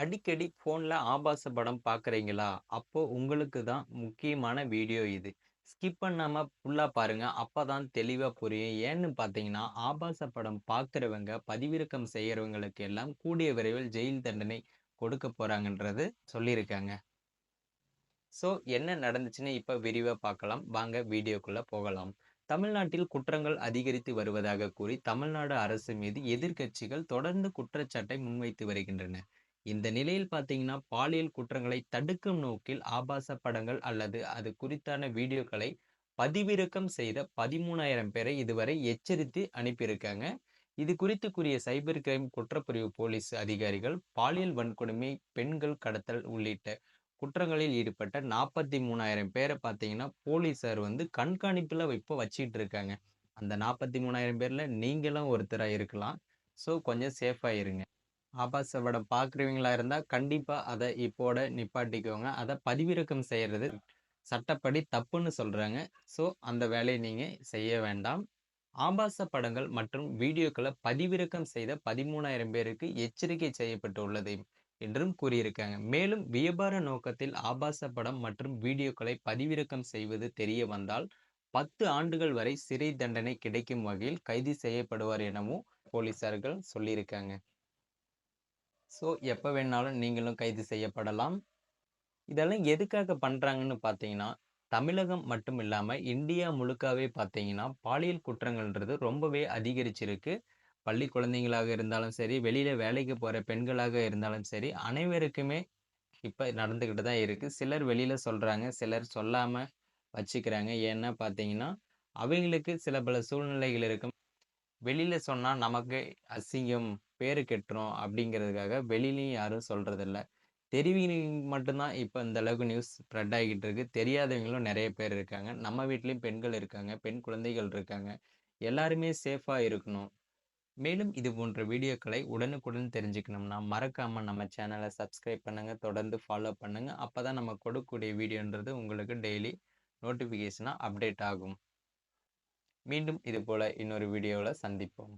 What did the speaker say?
அடிக்கடி ஃபோனில் ஆபாச படம் பார்க்குறீங்களா? அப்போ உங்களுக்கு தான் முக்கியமான வீடியோ இது. ஸ்கிப் பண்ணாமல் ஃபுல்லாக பாருங்கள் அப்போ தான் தெளிவாக புரியும். ஏன்னு பார்த்தீங்கன்னா, ஆபாச படம் பார்க்குறவங்க பதிவிறக்கம் செய்கிறவங்களுக்கு எல்லாம் கூடிய விரைவில் ஜெயில் தண்டனை கொடுக்க போகிறாங்கன்றது சொல்லியிருக்காங்க. ஸோ என்ன நடந்துச்சுன்னு இப்போ விரிவாக பார்க்கலாம். வாங்க வீடியோக்குள்ளே போகலாம். தமிழ்நாட்டில் குற்றங்கள் அதிகரித்து வருவதாக கூறி தமிழ்நாடு அரசு மீது எதிர்க்கட்சிகள் தொடர்ந்து குற்றச்சாட்டை முன்வைத்து வருகின்றன. இந்த நிலையில் பார்த்தீங்கன்னா, பாலியல் குற்றங்களை தடுக்கும் நோக்கில் ஆபாச படங்கள் அல்லது அது குறித்தான வீடியோக்களை பதிவிறக்கம் செய்த 13,000 பேரை இதுவரை எச்சரித்து அனுப்பியிருக்காங்க. இது குறித்து கூறிய சைபர் கிரைம் குற்றப்பிரிவு போலீஸ் அதிகாரிகள், பாலியல் வன்கொடுமை, பெண்கள் கடத்தல் உள்ளிட்ட குற்றங்களில் ஈடுபட்ட நாற்பத்தி மூணாயிரம் பேரை பார்த்தீங்கன்னா, போலீஸார் வந்து கண்காணிப்பில் இப்போ வச்சுக்கிட்டு இருக்காங்க. அந்த நாற்பத்தி மூணாயிரம் பேரில் நீங்களும் ஒருத்தராக இருக்கலாம். ஸோ கொஞ்சம் சேஃபாக இருங்க. ஆபாச படம் பார்க்குறவங்களா இருந்தால் கண்டிப்பாக அதை இப்போட நிப்பாட்டிக்கோங்க. அதை பதிவிறக்கம் செய்கிறது சட்டப்படி தப்புன்னு சொல்கிறாங்க ஸோ அந்த வேலையை நீங்கள் செய்ய வேண்டாம். ஆபாச படங்கள் மற்றும் வீடியோக்களை பதிவிறக்கம் செய்த 13,000 பேருக்கு எச்சரிக்கை செய்யப்பட்டுள்ளது என்றும் கூறியிருக்காங்க. மேலும் வியாபார நோக்கத்தில் ஆபாச படம் மற்றும் வீடியோக்களை பதிவிறக்கம் செய்வது தெரிய வந்தால் 10 ஆண்டுகள் வரை சிறை தண்டனை கிடைக்கும் வகையில் கைது செய்யப்படுவார் எனவும் போலீசார்கள் சொல்லியிருக்காங்க. ஸோ எப்போ வேணாலும் நீங்களும் கைது செய்யப்படலாம். இதெல்லாம் எதுக்காக பண்ணுறாங்கன்னு பார்த்தீங்கன்னா, தமிழகம் மட்டும் இல்லாமல் இந்தியா முழுக்காவே பார்த்தீங்கன்னா, பாலியல் குற்றங்கள்ன்றது ரொம்பவே அதிகரிச்சிருக்கு. பள்ளி குழந்தைங்களாக இருந்தாலும் சரி, வெளியில் வேலைக்கு போகிற பெண்களாக இருந்தாலும் சரி, அனைவருக்குமே இப்போ நடந்துக்கிட்டு தான் இருக்குது சிலர் வெளியில் சொல்கிறாங்க சிலர் சொல்லாமல் வச்சுக்கிறாங்க. ஏன்னா பார்த்தீங்கன்னா, அவங்களுக்கு சில பல சூழ்நிலைகள் இருக்கும். வெளியில் சொன்னால் நமக்கு அசிங்கம், பேரு கெட்டுரும் அப்படிங்கிறதுக்காக வெளிலையும் யாரும் சொல்கிறதில்ல தெரிவிங்க மட்டும்தான் இப்போ இந்த அளவுக்கு நியூஸ் ஸ்ப்ரெட் ஆகிட்டு இருக்கு. தெரியாதவங்களும் நிறைய பேர் இருக்காங்க. நம்ம வீட்லேயும் பெண்கள் இருக்காங்க. பெண் குழந்தைகள் இருக்காங்க. எல்லாருமே சேஃபாக இருக்கணும். மேலும் இது போன்ற வீடியோக்களை உடனுக்குடன் தெரிஞ்சுக்கணும்னா, மறக்காமல் நம்ம சேனலை சப்ஸ்கிரைப் பண்ணுங்க. தொடர்ந்து ஃபாலோ பண்ணுங்கள் அப்போ தான் நம்ம கொடுக்கக்கூடிய வீடியோன்றது உங்களுக்கு டெய்லி நோட்டிஃபிகேஷனாக அப்டேட் ஆகும். மீண்டும் இதுபோல இன்னொரு வீடியோவில் சந்திப்போம்.